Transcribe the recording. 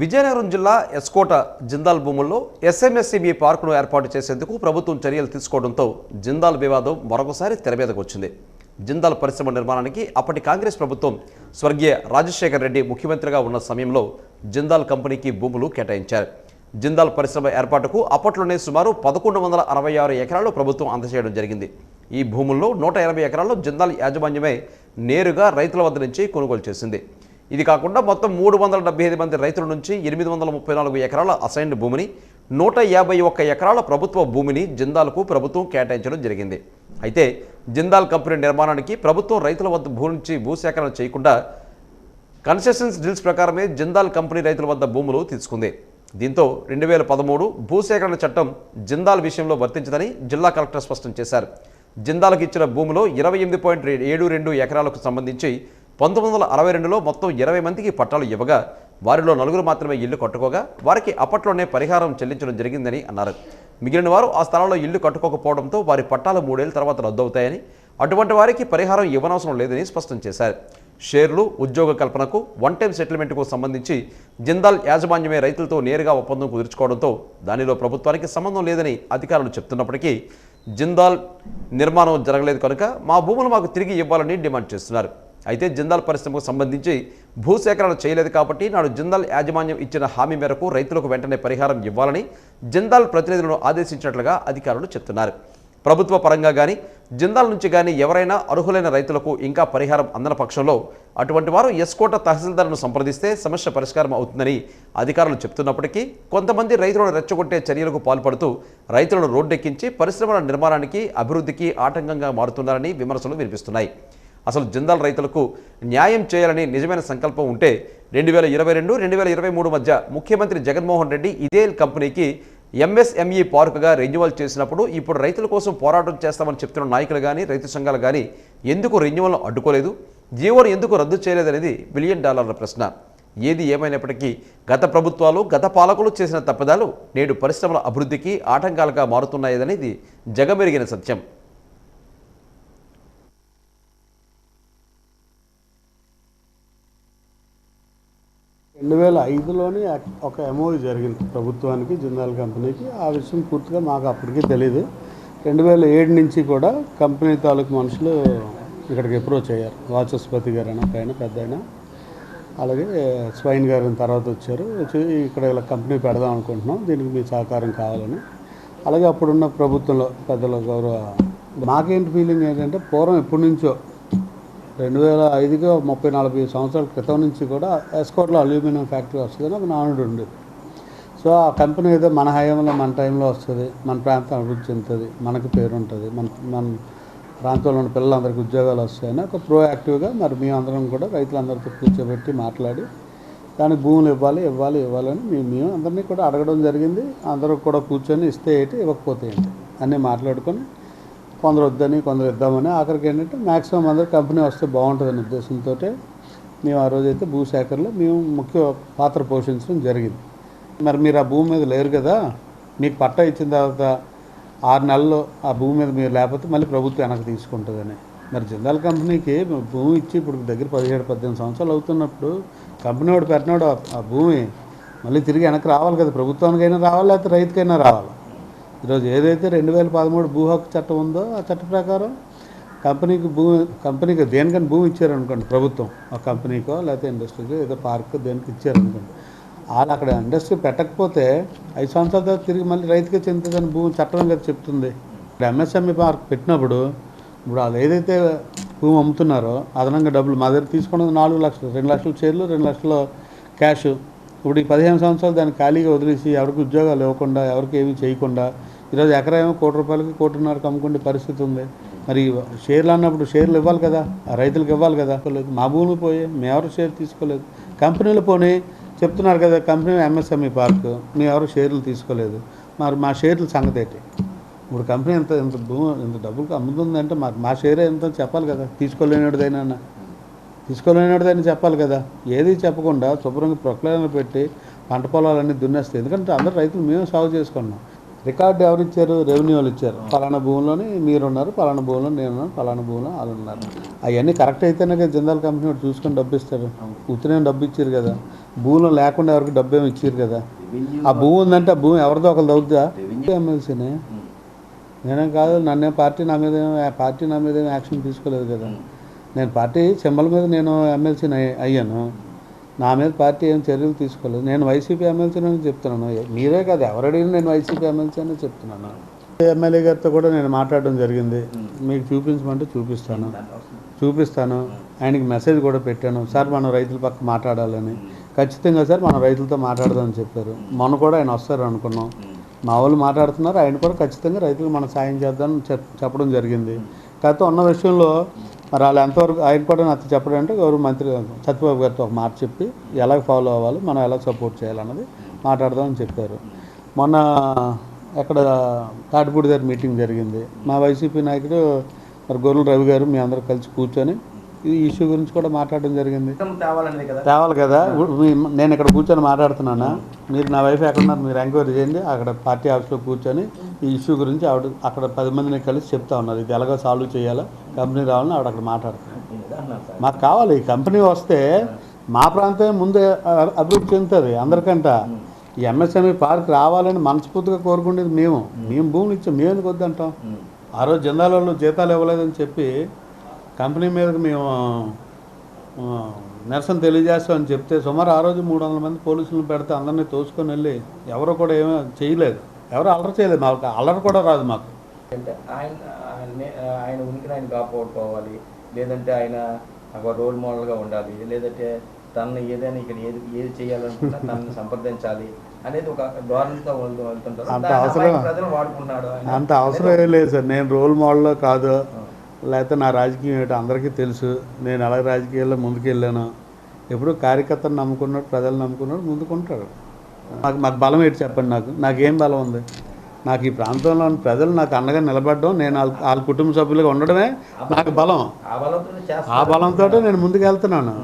విజయనగరం జిల్లా ఎస్కోట జిందాల్ భూముల్లో ఎస్ఎంఎస్సిబి పార్కును ఏర్పాటు చేసేందుకు ప్రభుత్వం చర్యలు తీసుకోవడంతో జిందాల్ వివాదం మరొకసారి తెరమీదకు వచ్చింది జిందాల్ పరిశ్రమ నిర్మాణానికి అప్పటి కాంగ్రెస్ ప్రభుత్వం స్వర్గీయ రాజశేఖర్ రెడ్డి ముఖ్యమంత్రిగా ఉన్న సమయంలో జిందాల్ కంపెనీకి భూములు కేటాయించారు. జిందాల్ పరిశ్రమ ఏర్పాటుకు అప్పట్లోనే సుమారు పదకొండు వందల అరవై ఆరు ఎకరాలు ప్రభుత్వం అందజేయడం జరిగింది. ఈ భూముల్లో నూట ఎనభై ఎకరాల్లో జిందాల్ యాజమాన్యమే నేరుగా రైతుల వద్ద నుంచి కొనుగోలు చేసింది. ఇది కాకుండా మొత్తం మూడు వందల డెబ్బై ఐదు మంది రైతుల నుంచి ఎనిమిది వందల ముప్పై నాలుగు ఎకరాల అసైన్డ్ భూమిని నూట యాభై ఒక్క ఎకరాల ప్రభుత్వ భూమిని జిందాల్కు ప్రభుత్వం కేటాయించడం జరిగింది. అయితే జిందాల్ కంపెనీ నిర్మాణానికి ప్రభుత్వం రైతుల వద్ద భూ నుంచి భూసేకరణ చేయకుండా కన్సెషన్స్ డీల్స్ ప్రకారమే జిందాల్ కంపెనీ రైతుల వద్ద భూములు తీసుకుంది. దీంతో రెండు వేల పదమూడు భూసేకరణ చట్టం జిందాల్ విషయంలో వర్తించదని జిల్లా కలెక్టర్ స్పష్టం చేశారు. జిందాల్కి ఇచ్చిన భూమిలో ఇరవై ఎనిమిది పాయింట్ ఏడు రెండు ఎకరాలకు సంబంధించి పంతొమ్మిది వందల అరవై రెండులో మొత్తం ఇరవై మందికి పట్టాలు ఇవ్వగా వారిలో నలుగురు మాత్రమే ఇల్లు కట్టుకోగా వారికి అప్పట్లోనే పరిహారం చెల్లించడం జరిగిందని అన్నారు. మిగిలిన వారు ఆ స్థలంలో ఇల్లు కట్టుకోకపోవడంతో వారి పట్టాలు మూడేళ్ళ తర్వాత రద్దవుతాయని అటువంటి వారికి పరిహారం ఇవ్వనవసరం లేదని స్పష్టం చేశారు. షేర్లు ఉద్యోగ కల్పనకు వన్ టైం సెటిల్మెంట్కు సంబంధించి జిందాల్ యాజమాన్యమే రైతులతో నేరుగా ఒప్పందం కుదుర్చుకోవడంతో దానిలో ప్రభుత్వానికి సంబంధం లేదని అధికారులు చెప్తున్నప్పటికీ జిందాల్ నిర్మాణం జరగలేదు కనుక మా భూములు మాకు తిరిగి ఇవ్వాలని డిమాండ్ చేస్తున్నారు. అయితే జిందాల్ పరిశ్రమకు సంబంధించి భూసేకరణ చేయలేదు కాబట్టి నాడు జిందాల్ యాజమాన్యం ఇచ్చిన హామీ మేరకు రైతులకు వెంటనే పరిహారం ఇవ్వాలని జిందాల్ ప్రతినిధులను ఆదేశించినట్లుగా అధికారులు చెప్తున్నారు. ప్రభుత్వ పరంగా కానీ జిందాల్ నుంచి కానీ ఎవరైనా అర్హులైన రైతులకు ఇంకా పరిహారం అందన పక్షంలో అటువంటి వారు ఎస్కోట తహసీల్దార్ను సంప్రదిస్తే సమస్య పరిష్కారం అవుతుందని అధికారులు చెప్తున్నప్పటికీ కొంతమంది రైతులను రెచ్చగొట్టే చర్యలకు పాల్పడుతూ రైతులను రోడ్డెక్కించి పరిశ్రమల నిర్మాణానికి అభివృద్ధికి ఆటంకంగా మారుతున్నారని విమర్శలు వినిపిస్తున్నాయి. అసలు జిందాల్ రైతులకు న్యాయం చేయాలని నిజమైన సంకల్పం ఉంటే రెండు వేల ఇరవై రెండు రెండు వేల ఇరవై మూడు మధ్య ముఖ్యమంత్రి జగన్మోహన్ రెడ్డి ఇదే కంపెనీకి ఎంఎస్ఎంఈ పార్కుగా రెన్యువల్ చేసినప్పుడు ఇప్పుడు రైతుల కోసం పోరాటం చేస్తామని చెప్తున్న నాయకులు కానీ రైతు సంఘాలు కానీ ఎందుకు రెన్యువల్ను అడ్డుకోలేదు? జీవోను ఎందుకు రద్దు చేయలేదనేది బిలియన్ డాలర్ల ప్రశ్న. ఏది ఏమైనప్పటికీ గత ప్రభుత్వాలు గత పాలకులు చేసిన తప్పిదాలు నేడు పరిశ్రమల అభివృద్ధికి ఆటంకాలుగా మారుతున్నాయనేది జగమెరిగిన సత్యం. రెండు వేల ఐదులోనే ఒక ఎంఓయూ జరిగింది ప్రభుత్వానికి జిందాల్ కంపెనీకి. ఆ విషయం పూర్తిగా మాకు అప్పటికే తెలియదు రెండు వేల ఏడు నుంచి కూడా కంపెనీ తాలూకు మనుషులు ఇక్కడికి అప్రోచ్ అయ్యారు. వాచస్పతి గారు అయినా పైన పెద్ద అలాగే స్వైన్ గారు తర్వాత వచ్చారు. వచ్చి ఇక్కడ ఇలా కంపెనీ పెడదాం అనుకుంటున్నాం. దీనికి మీ సహకారం కావాలని. అలాగే అప్పుడున్న ప్రభుత్వంలో పెద్దల గౌరవ మాకేంటి ఫీలింగ్ ఏంటంటే పూర్వం ఎప్పటి నుంచో రెండు వేల ఐదుకి ముప్పై నలభై సంవత్సరాల క్రితం నుంచి కూడా ఎస్కోట్లో అల్యూమినియం ఫ్యాక్టరీ వస్తుందని ఒక నానుడు ఉండేది సో ఆ కంపెనీ ఏదో మన హయాంలో మన టైంలో వస్తుంది మన ప్రాంతం అభివృద్ధి చెందుతుంది మనకి పేరు ఉంటుంది మన మన ప్రాంతంలో ఉన్న పిల్లలందరికీ ఉద్యోగాలు వస్తాయని ఒక ప్రోయాక్టివ్గా మరి మేమందరం కూడా రైతులందరితో కూర్చోబెట్టి మాట్లాడి దానికి భూములు ఇవ్వాలి ఇవ్వాలి ఇవ్వాలని మేము మేము అందరినీ కూడా అడగడం జరిగింది. అందరూ కూడా కూర్చొని ఇస్తే ఏంటి ఇవ్వకపోతే ఏంటి అన్నీ మాట్లాడుకొని కొందరు వద్దని కొందరు ఇద్దామని ఆఖరికి ఏంటంటే మ్యాక్సిమం అందరూ కంపెనీ వస్తే బాగుంటుందనే ఉద్దేశంతో మేము ఆ రోజైతే భూసేకరణలో మేము ముఖ్య పాత్ర పోషించడం జరిగింది. మరి మీరు ఆ భూమి మీద లేరు కదా మీకు పట్టా ఇచ్చిన తర్వాత ఆరు నెలల్లో ఆ భూమి మీద మీరు లేకపోతే మళ్ళీ ప్రభుత్వం వెనక్కి తీసుకుంటుందని. మరి జిందాల్ కంపెనీకి భూమి ఇచ్చి ఇప్పుడు దగ్గర పదిహేడు పద్దెనిమిది సంవత్సరాలు అవుతున్నప్పుడు కంపెనీ వాడు పెట్టినాడు ఆ- ఆ భూమి మళ్ళీ తిరిగి వెనక్కి రావాలి కదా ప్రభుత్వానికైనా రావాలి లేకపోతే రైతుకైనా రావాలి? ఈరోజు ఏదైతే రెండు వేల పదమూడు భూ హక్కు చట్టం ఉందో ఆ చట్ట ప్రకారం కంపెనీకి భూమి కంపెనీకి దేనికని భూమి ఇచ్చారనుకోండి ప్రభుత్వం. ఆ కంపెనీకో లేకపోతే ఇండస్ట్రీకో ఏదో పార్క్ దేనికి ఇచ్చారనుకోండి. వాళ్ళు అక్కడ ఇండస్ట్రీ పెట్టకపోతే ఐదు సంవత్సరాల తర్వాత తిరిగి మళ్ళీ రైతుకే చెందుతుందని భూమి చట్టం కదా చెప్తుంది. ఇప్పుడు ఎంఎస్ఎంఈ పార్క్ పెట్టినప్పుడు ఇప్పుడు వాళ్ళు ఏదైతే భూమి అమ్ముతున్నారో అదనంగా డబ్బులు మా దగ్గర తీసుకున్నది నాలుగు లక్షలు రెండు లక్షల షేర్లు రెండు లక్షల క్యాష్ ఇప్పుడు ఈ పదిహేను సంవత్సరాలు దాన్ని ఖాళీగా వదిలేసి ఎవరికి ఉద్యోగాలు ఇవ్వకుండా ఎవరికి ఏమీ చేయకుండా ఈరోజు ఎకరా ఏమో కోటి రూపాయలకి కోటిన్నరకు అమ్ముకునే పరిస్థితి ఉంది. మరి షేర్లు అన్నప్పుడు షేర్లు ఇవ్వాలి కదా ఆ రైతులకు ఇవ్వాలి కదా. లేదు మా భూములు పోయి మేము ఎవరు షేర్ తీసుకోలేదు. కంపెనీలు పోనీ చెప్తున్నారు కదా కంపెనీ ఎంఎస్ఎంఈ పార్క్ మేము ఎవరు షేర్లు తీసుకోలేదు. మరి మా షేర్లు సంగతి ఏంటి? ఇప్పుడు కంపెనీ ఎంత ఇంత భూమి ఇంత డబ్బులకు అమ్ముతుందంటే మా మా షేరే ఎంత చెప్పాలి కదా తీసుకోలేనివాడిదైనా తీసుకోలేనివాడిదని చెప్పాలి కదా. ఏది చెప్పకుండా శుభ్రంగా ప్రొక్లైనర్ పెట్టి పంట పొలాలన్నీ దున్నేస్తాయి. ఎందుకంటే అందరు రైతులు మేము సాగు చేసుకున్నాం. రికార్డు ఎవరు ఇచ్చారు? రెవెన్యూ వాళ్ళు ఇచ్చారు. పలానా భూమిలోని మీరు ఉన్నారు పలానా భూమిలో నేను ఉన్నాను పలానా భూమిలో వాళ్ళు ఉన్నారు అవన్నీ కరెక్ట్ అయితేనే కదా జిందాల్ కంపెనీ వాడు చూసుకొని డబ్బు ఇస్తారు ఉత్తనే డబ్బు ఇచ్చారు కదా. భూమిలో లేకుండా ఎవరికి డబ్బు ఏమి ఇచ్చారు కదా. ఆ భూమి ఉందంటే ఆ భూమి ఎవరిదో ఒకరు దొరుకుతుందా ఎమ్మెల్సీనే. నేనేం కాదు నన్నే పార్టీ నా మీద పార్టీ నా మీద యాక్షన్ తీసుకోలేదు కదా. నేను పార్టీ సింబల్ మీద నేను ఎమ్మెల్సీని అయ్యాను. నా మీద పార్టీ ఏం చర్యలు తీసుకోలేదు. నేను వైసీపీ ఎమ్మెల్సీని అని చెప్తున్నాను. మీరే కదా ఎవరు అడిగినా నేను వైసీపీ ఎమ్మెల్సీ అని చెప్తున్నాను. ఎమ్మెల్యే గారితో కూడా నేను మాట్లాడడం జరిగింది. మీకు చూపించమంటే చూపిస్తాను. చూపిస్తాను. ఆయనకి మెసేజ్ కూడా పెట్టాను. సార్ మనం రైతుల పక్క మాట్లాడాలని. ఖచ్చితంగా సార్ మనం రైతులతో మాట్లాడదామని చెప్పారు. మొన్న కూడా ఆయన వస్తారు అనుకున్నాం. మా వాళ్ళు మాట్లాడుతున్నారు. ఆయన కూడా ఖచ్చితంగా రైతులకు మనం సాయం చేద్దామని చెప్ చెప్పడం జరిగింది. కాకపోతే ఉన్న విషయంలో మరి వాళ్ళు ఎంతవరకు ఆయన కూడా నాకు చెప్పడం అంటే గౌరవ మంత్రి సత్యబాబు గారితో ఒక మాట చెప్పి ఎలా ఫాలో అవ్వాలి మనం ఎలా సపోర్ట్ చేయాలన్నది మాట్లాడదామని చెప్పారు. మొన్న ఎక్కడ తాటిపూడి దగ్గర మీటింగ్ జరిగింది. మా వైసీపీ నాయకుడు మరి గొర్రెల రవి గారు మీ అందరూ కలిసి కూర్చొని ఈ ఇష్యూ గురించి కూడా మాట్లాడడం జరిగింది. తేవాలి కదా. నేను ఇక్కడ కూర్చొని మాట్లాడుతున్నానా? మీరు నా వైఫ్ ఎక్కడున్నారు మీరు ఎంక్వైరీ చేయండి అక్కడ పార్టీ ఆఫీస్లో కూర్చొని ఈ ఇష్యూ గురించి ఆవిడ అక్కడ పది మందిని కలిసి చెప్తా ఉన్నారు. ఇది ఎలాగో సాల్వ్ చేయాలా? కంపెనీ రావాలని ఆవిడ అక్కడ మాట్లాడుతున్నారు మాకు కావాలి. ఈ కంపెనీ వస్తే మా ప్రాంతమే ముందే అభివృద్ధి చెందుతుంది అందరికంట. ఈ ఎంఎస్ఎంఈ పార్క్ రావాలని మనస్ఫూర్తిగా కోరుకునేది మేము. మేము భూములు ఇచ్చాం మేము ఎందుకు వద్దంటాం? ఆ రోజు జిల్లాలలో జీతాలు ఇవ్వలేదని చెప్పి కంపెనీ మీదకి మేము నిరసన తెలియజేస్తామని చెప్తే సుమారు ఆ రోజు మూడు వందల మంది పోలీసులను పెడితే అందరినీ తోసుకొని వెళ్ళి ఎవరు కూడా ఏమీ చేయలేదు. ఎవరు అల్లరి చేయలేదు. మాకు అల్లరి కూడా రాదు మాకు. అంటే ఆయన ఆయన ఆయన ఉనికిని ఆయన కాపాడుకోవాలి. లేదంటే ఆయన ఒక రోల్ మోడల్గా ఉండాలి. లేదంటే తనని ఏదైనా ఇక్కడ ఏది ఏది చేయాలనుకున్నా తనని సంప్రదించాలి అనేది ఒక ధోరణితో వెళ్తూ వెళ్తుంటారు. అంత అవసరం-. అంత అవసరం ఏం లేదు సార్. నేను రోల్ మోడల్ కాదు. లేకపోతే నా రాజకీయం ఏంటో అందరికీ తెలుసు. నేను ఎలా రాజకీయాల్లో ముందుకు వెళ్ళాను ఎప్పుడు కార్యకర్తను నమ్ముకున్నాడు ప్రజలు నమ్ముకున్నాడు ముందుకుంటాడు. నాకు మాకు బలం ఏంటి చెప్పండి నాకు? నాకేం బలం ఉంది? నాకు ఈ ప్రాంతంలో ఉన్న ప్రజలు నాకు అండగా నిలబడడం నేను వాళ్ళ వాళ్ళ కుటుంబ సభ్యులుగా ఉండడమే నాకు బలం. ఆ బలంతో చేస్తా ఆ బలంతో నేను ముందుకు వెళ్తున్నాను